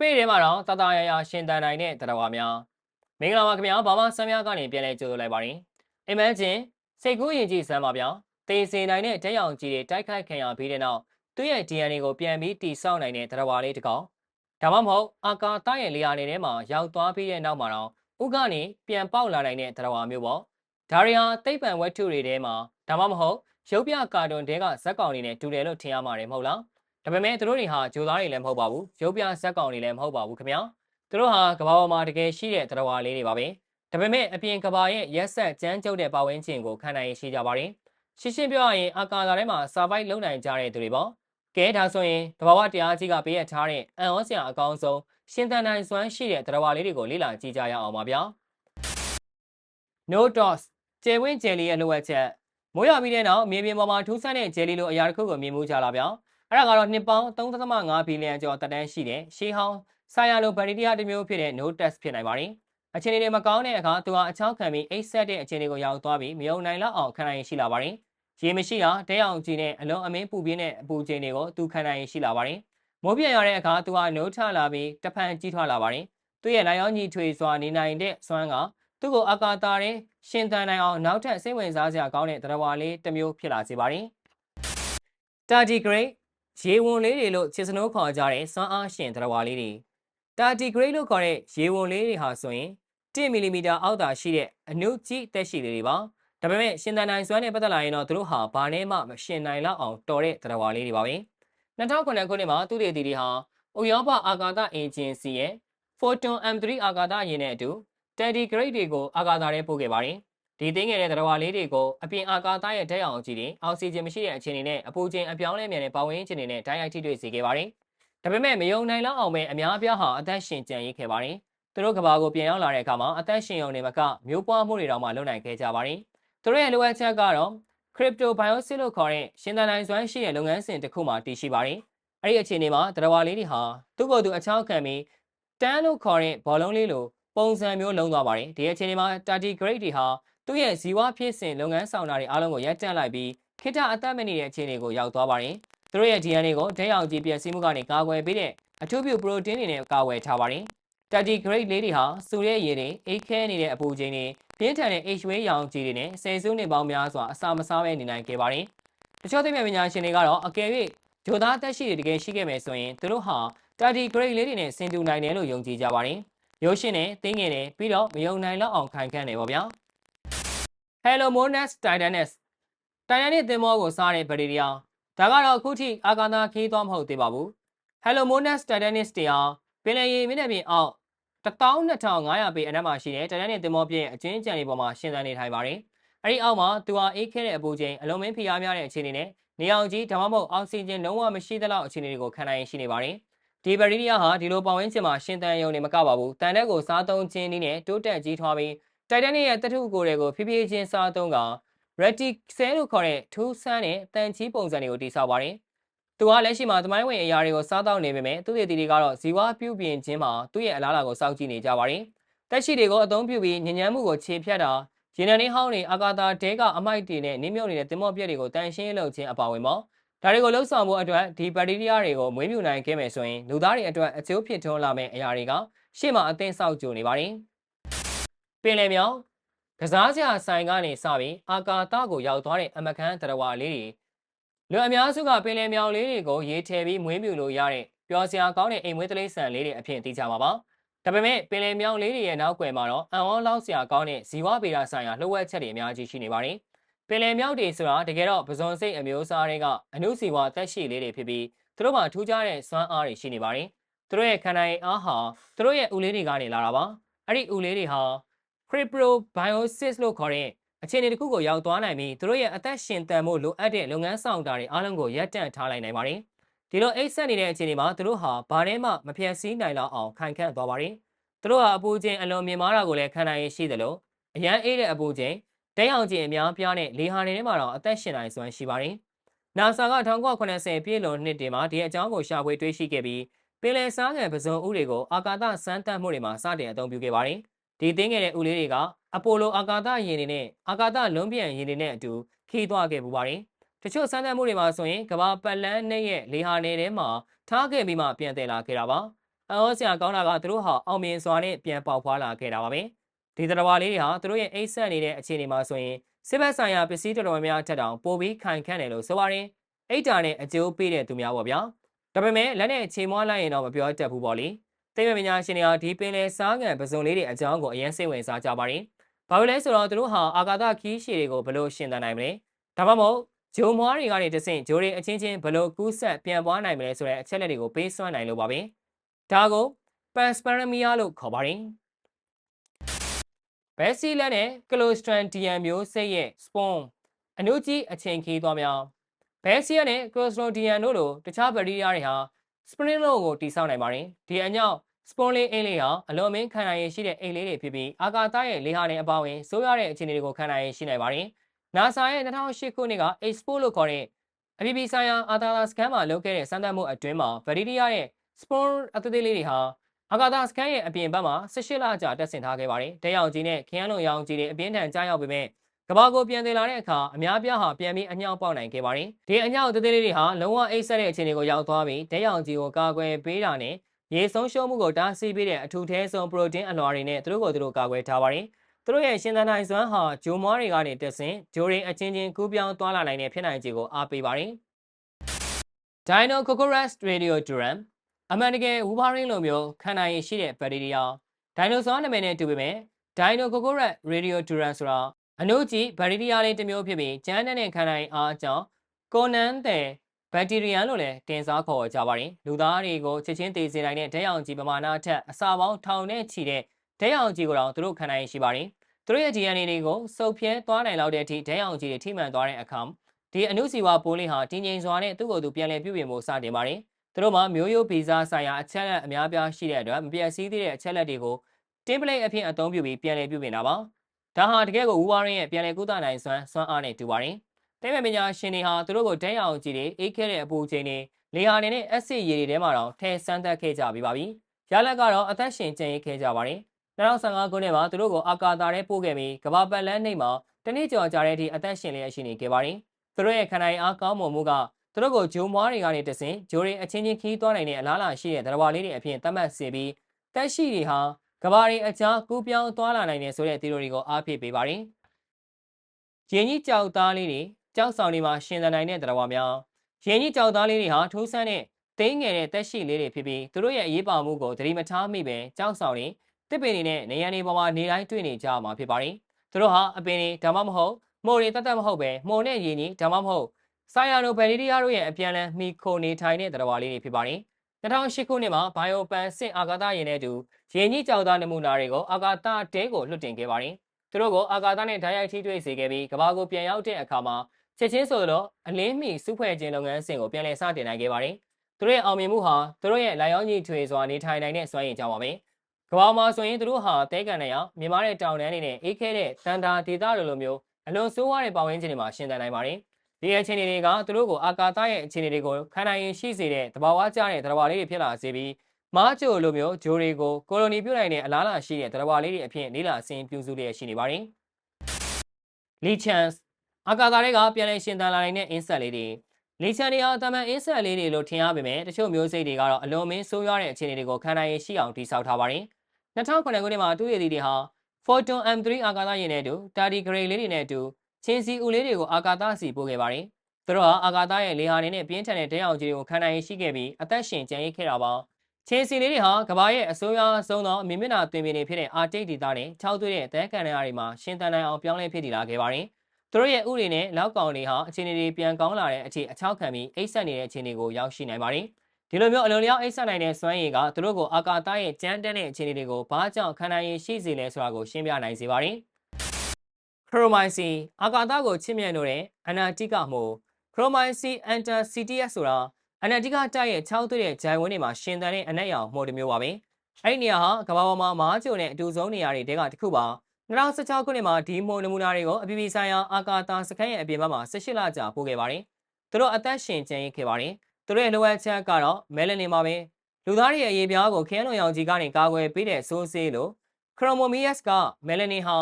ပေထဲမှာတော့တတရရရှင်တန်နိုင်တဲ့တရားဝါများမင်္ဂလာပါခင်ဗျာဘာမှဆမ်းများကနေပြန်လဲကြိုဆိုလိုက်ပါရင်အမန်ချင်းစိတ်ကူးရင်ကြည့်စမ်းပါဗျာတေးစင်နိုင်တဲ့တက်ရောင်ကြီးတွေတိုက်ခိုက်ခံရပြီးတဲ့နောက်သူ့ရဲ့ DNA ကိုပြန်ပြီးတိဆောက်နိုင်တဲ့တရားဝါလေးတစ်ကောင်ဒါမှမဟုတ်အာကာသရဲ့လေယာဉ်တွေထဲမှာရောက်သွားပြီးတဲ့နောက်မှာတော့ဥကနေပြန်ပေါက်လာနိုင်တဲ့တရားဝါမျိုးပေါ့ဒါရီဟာသိပ္ပံဝတ္ထုတွေထဲမှာဒါမှမဟုတ်ရုပ်ပြကာတွန်တဲကဇက်ကောင်တွေနဲ့တူတယ်လို့ထင်ရမှာတယ်မဟုတ်လား ဒါပေမဲ့သူတို့တွေဟာဂျိုသားတွေလည်းမဟုတ်ပါဘူးရုပ်ပြဇက်ကောင်တွေလည်းမဟုတ်ပါဘူးခင်ဗျာသူတို့ဟာကဘာပေါ်မှာတကယ်ရှိတဲ့တရားဝါလေးတွေပါပဲဒါပေမဲ့အပြင်ကဘာရဲ့ရက်ဆက်ကြမ်းကြုတ်တဲ့ပတ်ဝန်းကျင်ကိုခံနိုင်ရှိကြပါတယ်ရှင်းရှင်းပြောရရင်အာကာသထဲမှာစာပိုက်လုံနိုင်ကြတဲ့သူတွေပေါ့ကဲဒါဆိုရင်တဘာဝတရားကြီးကပေးရထားတဲ့အံ့ဩစရာအကောင်းဆုံးရှင်သန်နိုင်စွမ်းရှိတဲ့တရားဝါလေးတွေကိုလေ့လာကြည့်ကြရအောင်ပါဗျာ No DOS ကျယ်ဝင်းကျယ်လီရဲ့လိုအပ်ချက်မိုးရွာပြီးတဲ့နောက်မြေပြင်ပေါ်မှာထူးဆန်းတဲ့ကျယ်လီလိုအရာတစ်ခုကိုမြင်မှုကြလာဗျာ အဲ့ဒါကတော့နှစ်ပေါင်း3.5ဘီလီယံကျော်တက်တန်းရှိတဲ့ရှေးဟောင်းဆိုင်ယာလိုဘက်တီးရီးယားတစ်မျိုးဖြစ်တဲ့ No Test ဖြစ်နိုင်ပါတယ်အခြေအနေတွေမကောင်းတဲ့အခါသူဟာအချောင်းခံပြီးအိတ်ဆက်တဲ့အခြေအနေကိုရောက်သွားပြီးမယုံနိုင်လောက်အောင်ခံနိုင်ရှိလာပါတယ်ရေမရှိတာတဲအောင်ကြီးနဲ့အလုံးအမင်းပူပြင်းတဲ့အပူချိန်တွေကိုသူခံနိုင်ရှိလာပါတယ်မိုးပြရတဲ့အခါသူဟာနှုတ်ထလာပြီးတဖန်ကြီးထွားလာပါတယ်သူရဲ့လိုက်ရောင်းကြီးထွေစွာနေနိုင်တဲ့စွမ်းကသူ့ကိုအာကာတာရင်ရှင်သန်နိုင်အောင်နောက်ထပ်စိတ်ဝင်စားစရာကောင်းတဲ့သရဝါလေးတစ်မျိုးဖြစ်လာစေပါတယ်။ Tardigrade ရေ ဝင်လေးတွေလို့ချစ်စနိုးခေါ်ကြတဲ့စွမ်းအားရှင်သရဝါလေးတွေ Tardigrade လို့ခေါ်တဲ့ရေဝင်လေးတွေဟာဆိုရင်1မီလီမီတာအောက်သာရှိတဲ့အနုကြီးသက်ရှိလေးတွေပါ။ဒါပေမဲ့ရှင်သန်နိုင်စွမ်းနဲ့ပတ်သက်လာရင်တော့သူတို့ဟာဘာနဲ့မှမရှင်နိုင်လောက်အောင်တော်တဲ့သရဝါလေးတွေပါပဲ။2009ခုနှစ်မှာသူတွေတီတွေဟာဥရောပအာကာသအေဂျင်စီရဲ့ Photon M3 အာကာသယာဉ်နဲ့အတူ Teddy Grade တွေကိုအာကာသထဲပို့ခဲ့ပါတယ်။ ဒီသိငယ်တဲ့သရဝါလေးတွေကိုအပြင်အာကာသရဲ့ဓာတ်ရောင်ကြီးတွေအောက်ဆီဂျင်မရှိတဲ့အခြေအနေနဲ့အပူချိန်အပြောင်းလဲမြန်တဲ့ပတ်ဝန်းကျင်တွေနဲ့ဓာတ်ရိုက်ထိတွေ့စေခဲ့ပါတယ်။ဒါပေမဲ့မယုံနိုင်လောက်အောင်ပဲအများအပြားဟာအသက်ရှင်ကျန်ရစ်ခဲ့ပါတယ်။သူတို့ကဘာကိုပြန်ရောက်လာတဲ့အခါမှာအသက်ရှင်ရုံနဲ့မကမျိုးပွားမှုတွေတောင်မှလုပ်နိုင်ခဲ့ကြပါတယ်။သူတို့ရဲ့လိုအပ်ချက်ကတော့ crypto biosis လို့ခေါ်တဲ့ရှင်သန်နိုင်စွမ်းရှိတဲ့လုပ်ငန်းစဉ်တစ်ခုမှတည်ရှိပါတယ်။အဲ့ဒီအခြေအနေမှာသရဝါလေးတွေဟာသူ့ကိုယ်သူအချောင်းခံပြီးတန်းလို့ခေါ်တဲ့ဘောလုံးလေးလိုပုံစံမျိုးလုံးသွားပါတယ်ဒီအခြေအနေမှာ Tati Great တွေဟာ သူ့ရဲ့ဇီဝဖြစ်စဉ်လုပ်ငန်းဆောင်တာတွေအားလုံးကိုရပ်တန့်လိုက်ပြီးခိတအသက်မနေတဲ့အခြေအနေကိုရောက်သွားပါတယ်သူတို့ရဲ့ DNA ကိုဓာတ်ရောင်ကြီးပြည့်စည်မှုကနေကာကွယ်ပေးတဲ့အထူးပြု protein တွေနဲ့ကာကွယ်ထားပါတယ် Tati Great လေးတွေဟာစူရဲရည်တွေအိတ်ခဲနေတဲ့အပူချိန်တွေပြင်းထန်တဲ့ H wave ရောင်ကြီးတွေနဲ့ဆယ်စုနှစ်ပေါင်းများစွာအစာမစားပဲနေနိုင်ခဲ့ပါတယ်တချို့သိပ္ပံပညာရှင်တွေကတော့အကယ်၍ဂျိုသားတက်ရှိတွေတကယ်ရှိခဲ့မယ်ဆိုရင်သူတို့ဟာ Tati Great လေးတွေနဲ့ဆင်တူနိုင်တယ်လို့ယုံကြည်ကြပါတယ်ရုပ်ရှင်နဲ့တင်းငယ်တယ်ပြီးတော့မယုံနိုင်လောက်အောင်ခိုင်ခန့်တယ်ပေါ့ဗျာ Hello Monas Titanis Titanic သင်္ဘောကိုစားတဲ့ဗက်တီးရီးယားဒါကတော့အခုထိအာကာသခီးသွားမဟုတ်သေးပါဘူး Hello Monas Titanis တရားပင်လယ်ရေမြင့်တဲ့ပြင်အောက်12500ပေအနက်မှာရှိတဲ့ Titanic သင်္ဘောပြည့်အချင်းကျန်တွေပေါ်မှာရှင်သန်နေထိုင်ပါတယ်အဲ့ဒီအောက်မှာသူဟာအေးခဲတဲ့အပူချိန်အလုံးမင်းဖိအားများတဲ့အခြေအနေနဲ့နေအောင်ကြီးဒါမှမဟုတ်အောက်ဆီဂျင်လုံးဝမရှိသလောက်အခြေအနေတွေကိုခံနိုင်ရှိနေပါတယ်ဒီဘရီးရီးယားဟာဒီလိုပတ်ဝန်းကျင်မှာရှင်သန်ရုံနဲ့မကပါဘူးတန်တဲ့ကိုစားသုံးခြင်းနည်းနဲ့တိုးတက်ကြီးထွားပြီး တိုက်တန်ရဲ့တထုကိုယ်တွေကိုဖြည်းဖြည်းချင်းစားသုံးက retic cell လို့ခေါ်တဲ့ထူးဆန်းတဲ့တန်ချီပုံစံတွေကိုတည်ဆောက်ပါတယ်သူကလက်ရှိမှာသမိုင်းဝင်အရာတွေကိုစားတောက်နေပေမဲ့သူ့ရဲ့တီတီကတော့ဇီဝပြုပြင်ခြင်းမှာသူ့ရဲ့အလားအလာကိုစောင့်ကြည့်နေကြပါတယ်တက်ရှိတွေကိုအသုံးပြုပြီးညဉ့်ညမ်းမှုကိုခြေဖြတ်တာရေနံလေးဟောင်းတွေအာကာသတဲကအမိုက်တွေနဲ့နင်းမြုပ်နေတဲ့တင်မော့ပြက်တွေကိုတန်ရှင်းလုပ်ခြင်းအပါဝင်ပေါ့ဒါတွေကိုလှုပ်ဆောင်ဖို့အတွက်ဒီဘက်တီးရီးယားတွေကိုမွေးမြူနိုင်ခဲ့မယ်ဆိုရင်လူသားတွေအတွက်အကျိုးဖြစ်ထွန်းလာမယ့်အရာတွေကရှေ့မှာအသင်းဆောက်ကြိုနေပါတယ်။ ပင်လယ်မြောင်ကစားစရာဆိုင်ကနေစပြီးအာကာသကိုရောက်သွားတဲ့အမခန်းတရဝါလေးတွေလူအများစုကပင်လယ်မြောင်လေးတွေကိုရေထည့်ပြီးမွေးမြူလို့ရတဲ့ပျော်စရာကောင်းတဲ့အိမ်မွေးတလေးဆန်လေးတွေအဖြစ်သိကြပါပါ။ဒါပေမဲ့ပင်လယ်မြောင်လေးတွေရဲ့နောက်ွယ်မှာတော့အံ့ဩလောက်စရာကောင်းတဲ့ဇီဝဗေဒဆိုင်ရာလှုပ်ဝက်ချက်တွေအများကြီးရှိနေပါတယ်။ပင်လယ်မြောက်တွေဆိုတာတကယ်တော့ပဇွန်စိတ်အမျိုးအစားတွေကအနုစီဝါတက်ရှိလေးတွေဖြစ်ပြီးသူတို့မှာထူးခြားတဲ့စွမ်းအားတွေရှိနေပါတယ်သူတို့ရဲ့ခန္ဓာရဲ့အားဟာသူတို့ရဲ့ဥလေးတွေကနေလာတာပါအဲ့ဒီဥလေးတွေဟာ cryptobiosis လို့ခေါ်တဲ့အခြေအနေတစ်ခုကိုရောက်သွားနိုင်ပြီးသူတို့ရဲ့အသက်ရှင်တန်ဖို့လိုအပ်တဲ့လုပ်ငန်းဆောင်တာတွေအားလုံးကိုရပ်တန့်ထားလိုက်နိုင်ပါတယ်ဒီလိုအိတ်ဆက်နေတဲ့အခြေအနေမှာသူတို့ဟာဘာနဲ့မှမဖြတ်စည်းနိုင်လောက်အောင်ခိုင်ခန့်သွားပါတယ်သူတို့ဟာအပူချိန်အလွန်မြင့်မားတာကိုလည်းခံနိုင်ရရှိသလိုအရန်အေးတဲ့အပူချိန်တဲအောင်ကျင်အများပြားနဲ့လေဟာနေထဲမှာတော့အသက်ရှင်နိုင်စွမ်းရှိပါတယ်။ NASA က1980ပြည့်လွန်နှစ်တင်မှာဒီအကြောင်းကိုရှာဖွေတွေ့ရှိခဲ့ပြီးပင်လယ်စားငံပစုံဥတွေကိုအာကာသစမ်းသပ်မှုတွေမှာစတင်အသုံးပြုခဲ့ပါတယ်။ ဒီသိငယ်တဲ့ဥလေးတွေကအပိုလိုအာကာသယာဉ်တွေနဲ့အာကာသလွန်ပြန်ယာဉ်တွေနဲ့အတူခီးသွားခဲ့ပူပါတယ်။တချို့စမ်းသပ်မှုတွေမှာဆိုရင်ကမ္ဘာပတ်လန်းနဲ့ရဲ့လေဟာနေထဲမှာထားခဲ့ပြီးမှပြန်တည်လာခဲ့တာပါ။အံ့ဩစရာကောင်းတာကသူတို့ဟာအောင်မြင်စွာနဲ့ပြန်ပေါက်ဖွာလာခဲ့တာပါပဲဒီတရဝါလေးတွေဟာသူတို့ရဲ့အိတ်ဆက်နေတဲ့အခြေအနေမှာဆိုရင်စစ်ဘက်ဆိုင်ရာပစ္စည်းတော်တော်များများထက်တောင်ပိုပြီးခိုင်ခန့်တယ်လို့ဆိုပါတယ်အိတ်တာနဲ့အကျိုးပေးတဲ့သူများပေါ့ဗျာဒါပေမဲ့လက်နဲ့ချိန်မွားလိုက်ရင်တော့မပြောတတ်ဘူးပေါ့လေ သိပ္ပံပညာရှင်တွေဟာဒီပင်လယ်စားငံပစုံလေးတွေအကြောင်းကိုအရင်စိတ်ဝင်စားကြပါတယ်ဘာလို့လဲဆိုတော့သူတို့ဟာအာကာသခီးရှည်တွေကိုဘယ်လိုရှင်းသန်နိုင်မလဲဒါမှမဟုတ်ဂျုံမွားတွေကနေတဆင့်ဂျိုးတွေအချင်းချင်းဘယ်လိုကူးဆက်ပြန်ပွားနိုင်မလဲဆိုတဲ့အချက်လက်တွေကိုပေးစွမ်းနိုင်လို့ပါပဲဒါကို panspermia လို့ခေါ်ပါတယ်ဘက်ဆီလက်နဲ့ clostridium မျိုးစိတ်ရဲ့ spawn အနုကြီးအချိန်ခီးသွားများဘက်ဆီယနဲ့ clostridium တို့လိုတခြားဘက်တီးရီးယားတွေဟာ spring roll ကိုတိစောက်နိုင်ပါတယ်ဒီအညောက် spawn လေးအိမ်လေးဟာအလွန်မင်းခံနိုင်ရရှိတဲ့အိမ်လေးတွေဖြစ်ပြီးအာကာသရဲ့လေဟာနဲ့အပါအဝင်ဆိုးရတဲ့အခြေအနေတွေကိုခံနိုင်ရရှိနိုင်ပါတယ် NASA ရဲ့2008ခုနှစ်က Expo လို့ခေါ်တဲ့အပြည်ပြည်ဆိုင်ရာအာကာသစကန်မှာလုပ်ခဲ့တဲ့စမ်းသပ်မှုအတွင်းမှာဗက်တီးရီးယားရဲ့ spawn အသေးသေးလေးတွေဟာအာကာသစကန်ရဲ့အပြင်ဘက်မှာ18လကြာတက်ဆင်ထားခဲ့ပါတယ်။တဲရောင်ကြီးနဲ့ခရမ်းလုံရောင်ကြီးတွေအပြင်းထန်ကြားရောက်ပေမဲ့ ကဘာကိုပြန်သေးလာတဲ့အခါအများပြားဟာပြန်ပြီးအညောက်ပေါက်နိုင်ခဲ့ပါတယ်။ဒီအညောက်သေးသေးလေးတွေဟာလုံးဝအိတ်ဆက်တဲ့အခြေအနေကိုရောက်သွားပြီးတဲရောင်ကြီးကိုကာကွယ်ပေးတာနဲ့ရေဆုံးရှုံးမှုကိုတားဆီးပေးတဲ့အထူးထဲဆုံးပရိုတင်းအလွှာတွေနဲ့သူတို့ကိုသူတို့ကာကွယ်ထားပါတယ်။သူတို့ရဲ့ရှင်သန်နိုင်စွမ်းဟာဂျိုမွားတွေကနေတက်ဆင်ဂျိုရင်းအချင်းချင်းကူးပြောင်းသွားလာနိုင်တဲ့ဖြစ်နိုင်ခြေကိုအားပေးပါတယ်။ Dino Cocorus Radiodurum အမှန်တကယ်ဝူဘာရင်းလိုမျိုးခံနိုင်ရရှိတဲ့ဘက်တီးရီးယားဒိုင်နိုဆောနာမည်နဲ့တူပေမဲ့ဒိုင်နိုကိုကိုရက်ရေဒီယိုဒူရန်ဆိုတာ အနုကြီးဘက်တီးရီးယားလေးတစ်မျိုးဖြစ်ပြီးကျန်းတဲ့နဲ့ခံနိုင်အားကြောင့်ကိုနန်တဲ့ဘက်တီးရီးယန်လို့လည်းတင်စားခေါ်ကြပါတယ်လူသားတွေကိုချက်ချင်းသေစေနိုင်တဲ့ဓာတ်ရောင်ကြီးပမာဏအထက်အစာပေါင်းထောင်နဲ့ချီတဲ့ဓာတ်ရောင်ကြီးကိုတော့သူတို့ခံနိုင်ရှိပါတယ်သူတို့ရဲ့ DNA တွေကိုစုပ်ဖြဲသွားနိုင်လောက်တဲ့အထိဓာတ်ရောင်ကြီးတွေထိမှန်သွားတဲ့အခါဒီအနုစီဝါပိုးလေးဟာတည်ငြိမ်စွာနဲ့သူ့ကိုယ်သူပြန်လည်ပြုပြင်ဖို့စတင်ပါတယ်သူတို့မှာမျိုးရိုးဗီဇဆိုင်ရာအချက်လက်အများပြားရှိတဲ့အတွက်မပြည့်စည်သေးတဲ့အချက်လက်တွေကို template အဖြစ်အသုံးပြုပြီးပြန်လည်ပြုပြင်တာပါ ဒါဟာတကယ်ကိုဝူဝါရင်းရဲ့ပြန်လည်ကုသနိုင်စွမ်းစွမ်းအားနဲ့တူပါတယ်တိတ်မဲ့ပညာရှင်တွေဟာသူတို့ကိုတဲရောင်ကြည့်တွေအေးခဲတဲ့အပူချိန်တွေလေဟာနေနဲ့အက်ဆစ်ရည်တွေထဲမှာတော့ထဲဆန်းသက်ခဲ့ကြပြီးပါပြီရလက်ကတော့အသက်ရှင်ကျန်ရစ်ခဲ့ကြပါတယ်2015ခုနှစ်မှာသူတို့ကိုအာကာသထဲပို့ခဲ့ပြီးကမ္ဘာပတ်လန်းနှိပ်မှာတနေ့ကျော်ကြာတဲ့အထိအသက်ရှင်လျက်ရှိနေခဲ့ပါတယ်သူတို့ရဲ့ခန္ဓာရည်အားကောင်းမွန်မှုကသူတို့ကိုဂျိုမွားတွေကနေတဆင်ဂျိုတွေအချင်းချင်းခီးသွားနိုင်တဲ့အလားအလာရှိတဲ့သရဝါလေးတွေအဖြစ်သတ်မှတ်စေပြီးတက်ရှိတွေဟာ ကဘာတွေအကြားကူးပြောင်းသွားလာနိုင်တယ်ဆိုတဲ့သီအိုရီကိုအားဖြည့်ပေးပါတယ်။ရင်းကြီးကြောက်သားလေးတွေကြောက်ဆောင်တွေမှာရှင်သန်နိုင်တဲ့သရဝါများရင်းကြီးကြောက်သားလေးတွေဟာထိုးဆန်းတဲ့သိငယ်တဲ့တက်ရှိလေးတွေဖြစ်ပြီးသူတို့ရဲ့အရေးပါမှုကိုသတိမထားမိပဲကြောက်ဆောင်တွေတစ်ပင်တွေနဲ့နေရန်တွေပေါ်မှာနေတိုင်းတွေ့နေကြမှာဖြစ်ပါတယ်။သူတို့ဟာအပင်တွေဒါမှမဟုတ်မိုးတွေတတ်တတ်မဟုတ်ပဲမှုန်နဲ့ရင်းကြီးဒါမှမဟုတ်ဆိုင်ယာနိုဘယ်လီဒီယာတို့ရဲ့အပြန်လန်မီခိုနေထိုင်တဲ့သတ္တဝါလေးတွေဖြစ်ပါတယ်။ 2008ခုနှစ်မှာဘိုင်ယိုပန်စစ်အာကာသယာဉ်နဲ့အတူယာဉ်ကြီးကြောက်သားနမူနာတွေကိုအာကာသတဲကိုလွှတ်တင်ခဲ့ပါတယ်။သူတို့ကိုအာကာသနဲ့ဓာတ်ရိုက်ထိတွေ့စေခဲ့ပြီးကမ္ဘာကိုပြန်ရောက်တဲ့အခါမှာချက်ချင်းဆိုတော့အလင်းမီစုဖွဲ့ခြင်းလုပ်ငန်းစဉ်ကိုပြန်လည်စတင်နိုင်ခဲ့ပါတယ်။သူတို့ရဲ့အောင်မြင်မှုဟာသူတို့ရဲ့လိုက်ရောင်းကြီးထွေစွာနေထိုင်နိုင်တဲ့စွမ်းရည်ကြောင့်ပါပဲ။ကမ္ဘာမှာဆိုရင်သူတို့ဟာတဲကန်နဲ့ရောက်မြန်မာတဲ့တောင်တန်းတွေနဲ့အေးခဲတဲ့တန်တာဒေသလိုလိုမျိုးအလွန်ဆိုးဝါးတဲ့ပတ်ဝန်းကျင်တွေမှာရှင်သန်နိုင်ပါတယ်။ ဒီအခြေအနေတွေကသူတို့ကိုအာကာသရဲ့အခြေအနေတွေကိုခံနိုင်ရင်ရှိစေတဲ့သဘာဝကျတဲ့သဘာဝလေးတွေဖြစ်လာစေပြီးမားချိုလိုမျိုးဂျိုတွေကိုကိုလိုနီပြုတ်နိုင်တဲ့အလားအလာရှိတဲ့သဘာဝလေးတွေအဖြစ်လေးလာအစဉ်ပြုစုလျက်ရှိနေပါတယ်။ Lee Chance အာကာသတွေကပြန်လည်ရှင်သန်လာနိုင်တဲ့ insect လေးတွေလီချန်တွေဟာတမန် insect လေးတွေလို့ထင်ရပေမဲ့တချို့မျိုးစိတ်တွေကတော့အလွန်မင်းဆိုးရွားတဲ့အခြေအနေတွေကိုခံနိုင်ရရှိအောင်တည်ဆောက်ထားပါတယ်။2009ခုနှစ်မှာတူရည်တွေဟာ Photon M3 အာကာသယာဉ်နဲ့အတူ tardigrade လေးတွေနဲ့အတူ ချင်းစီဦးလေးတွေကိုအာကာသစီပို့ခဲ့ပါတယ်။သူတို့ဟာအာကာသရဲ့လေဟာနေနဲ့ပြင်းထန်တဲ့တဲအောင်ကြီးတွေကိုခံနိုင်ရှိခဲ့ပြီးအသက်ရှင်ကျန်ရစ်ခဲ့တာပါ။ချင်းစီလေးတွေဟာကဘာရဲ့အစိုးရဆုံးသောအမြင့်မြတ်နာတွင်ပင်တွေဖြစ်တဲ့အာတိတ်ဒေသနဲ့ခြောက်သွေးတဲ့တဲကန်တွေတွေမှာရှင်သန်နိုင်အောင်ပြောင်းလဲဖြစ်တည်လာခဲ့ပါတယ်။သူတို့ရဲ့ဥတွေနဲ့လောက်ကောင်တွေဟာအခြေအနေတွေပြန်ကောင်းလာတဲ့အချိန်အချောက်ခံပြီးအိတ်ဆက်နေတဲ့အခြေအနေကိုရောက်ရှိနိုင်ပါတယ်။ဒီလိုမျိုးအလွန်လျောက်အိတ်ဆက်နိုင်တဲ့စွမ်းရည်ကသူတို့ကိုအာကာသရဲ့ကြမ်းတမ်းတဲ့အခြေအနေတွေကိုဘာကြောင့်ခံနိုင်ရရှိစေလဲဆိုတာကိုရှင်းပြနိုင်စေပါတယ်။ ခရိုမိုင်စီအာကာသကိုချစ်မြတ်လို့တဲ့အနာတိကမှုခရိုမိုင်စီအန်တာစီတီအက်ဆိုတာအနာတိကတိုက်ရဲ့6သွေးတဲ့ဂျိုင်ဝင်းတွေမှာရှင်သန်တဲ့အနက်ရောင်မှုတစ်မျိုးပါပဲအဲ့ဒီနေရာဟာကမ္ဘာပေါ်မှာမဟာကျုံနဲ့အတူဆုံးနေရာတွေတဲကတစ်ခုပါ2016ခုနှစ်မှာဒီမိုနမူနာတွေကိုအပြည်ပြည်ဆိုင်ရာအာကာသစခန်းရဲ့အပြင်ဘက်မှာ18လကြာပို့ခဲ့ပါတယ်သူတို့အသက်ရှင်ကျန်ရစ်ခဲ့ပါတယ်သူတို့ရဲ့လိုအပ်ချက်ကတော့မဲလနီမှာပဲလူသားတွေရဲ့ရေပြားကိုခင်းလုံရောင်ကြီးကနေကာကွယ်ပေးတဲ့ဆိုးဆေးလို့ခရိုမိုမီယက်စ်ကမဲလနီဟာ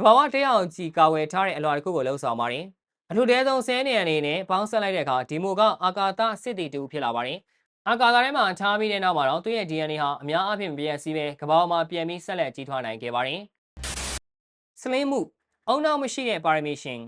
တဘာဝတရားအောင်ကြည်ကာဝယ်ထားတဲ့အလွာတစ်ခုကိုလှုပ်ဆောင်ပါတယ်။အထူးတဲဆုံးဆဲနေရအနေနဲ့ပေါင်းဆက်လိုက်တဲ့အခါဒီမိုကအာကာသစစ်တီတူဖြစ်လာပါတယ်အာကာသထဲမှာထားပြီးတဲ့နောက်မှာတော့သူ့ရဲ့ DNA ဟာအများအားဖြင့်မပြည့်စည်ပဲကမ္ဘာပေါ်မှာပြန်ပြီးဆက်လက်ကြီးထွားနိုင်ခဲ့ပါတယ်။စလင်းမှုအုံနောက်မရှိတဲ့ပါရမီရှင်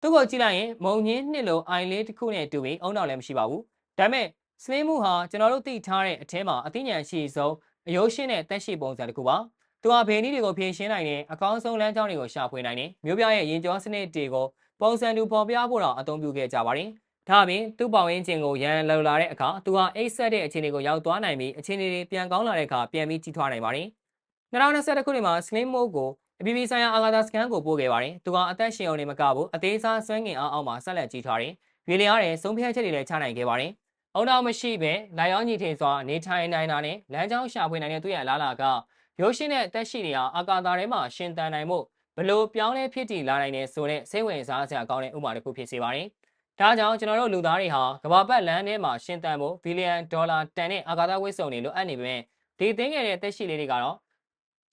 သူ့ကိုကြည့်လိုက်ရင်မုံညင်းနှစ်လိုအိုင်လေးတစ်ခုနဲ့တူပြီးအုံနောက်လည်းမရှိပါဘူး။ဒါပေမဲ့စလင်းမှုဟာကျွန်တော်တို့သိထားတဲ့အထက်မှာအသိဉာဏ်ရှိဆုံးအယိုးရှင်းတဲ့တက်ရှိပုံစံတစ်ခုပါ။ သူဟာဘယ်နည်းတွေကိုဖြည့်ရှင်းနိုင်တဲ့အကောင်းဆုံးလမ်းကြောင်းတွေကိုရှာဖွေနိုင်တယ်။မျိုးပြရဲ့ရင်ကျော်စနစ်တွေကိုပုံစံတူပေါ်ပြဖို့တော့အသုံးပြုခဲ့ကြပါတယ်။ဒါအပြင်သူ့ပေါဝင်ခြင်းကိုရန်လုံလာတဲ့အခါသူဟာအိတ်ဆက်တဲ့အခြေအနေကိုရောက်သွားနိုင်ပြီးအခြေအနေတွေပြန်ကောင်းလာတဲ့အခါပြန်ပြီးကြီးထွားနိုင်ပါတယ်။2021ခုနှစ်မှာ Slim Mo ကိုအပြည်ပြည်ဆိုင်ရာအာဂါသာစကန်ကိုပို့ခဲ့ပါတယ်။သူဟာအသက်ရှင်အောင်နေမကဘူးအသေးစားစွမ်းငင်အားအောက်မှာဆက်လက်ကြီးထွားတယ်။ရေလျားတဲ့ဆုံးဖြတ်ချက်တွေလည်းချနိုင်ခဲ့ပါတယ်။အုံနောက်မရှိပဲလာရောက်ညီထင်စွာနေထိုင်နိုင်တာနဲ့လမ်းကြောင်းရှာဖွေနိုင်တဲ့သူ့ရဲ့အလားအလာက ရိုးရှင်းတဲ့အသက်ရှိတွေဟာအာကာသာထဲမှာရှင်သန်နိုင်မှုဘလို့ပြောင်းလဲဖြစ်တည်လာနိုင်တယ်ဆိုတဲ့စိတ်ဝင်စားစရာကောင်းတဲ့ဥပမာတစ်ခုဖြစ်စေပါတယ်။ဒါကြောင့်ကျွန်တော်တို့လူသားတွေဟာကမ္ဘာပတ်လမ်းထဲမှာရှင်သန်ဖို့ဘီလီယံဒေါ်လာတန်တဲ့အာကာသဝိစုံတွေလိုအပ်နေပေမဲ့ဒီသိငယ်တဲ့သက်ရှိလေးတွေကတော့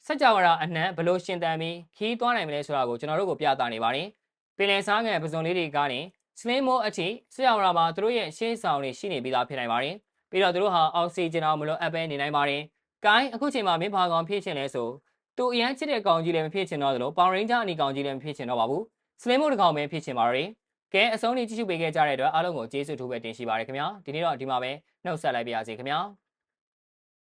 စကြဝဠာအနှံ့ဘလို့ရှင်သန်ပြီးခီးသွားနိုင်မလဲဆိုတာကိုကျွန်တော်တို့ကိုပြသနေပါတယ်။ပင်လယ်စားငယ်ပစုံလေးတွေကနေစလင်းမိုးအထိစကြဝဠာမှာသူတို့ရဲ့ရှေးဆောင်တွေရှိနေပြီးသားဖြစ်နိုင်ပါတယ်။ပြီးတော့သူတို့ဟာအောက်ဆီဂျင်အောင်မလိုအပ်ပဲနေနိုင်ပါတယ်။ ကိုင်းအခုချိန်မှာမင်းဘာကောင်ဖြစ်ချင်လဲဆိုသူအရန်ချစ်တဲ့ကောင်ကြီးလည်းမဖြစ်ချင်တော့သလိုပေါင်ရင်းဂျာအနီကောင်ကြီးလည်းမဖြစ်ချင်တော့ပါဘူး။စလင်းမိုးတစ်ကောင်ပဲဖြစ်ချင်ပါရယ်။ကဲအဆုံးထိကြည့်ရှုပေးခဲ့ကြတဲ့အတွက်အားလုံးကိုကျေးဇူးထူးပဲတင်ရှိပါရခင်ဗျာ။ဒီနေ့တော့ဒီမှာပဲနှုတ်ဆက်လိုက်ပါရစေခင်ဗျာ။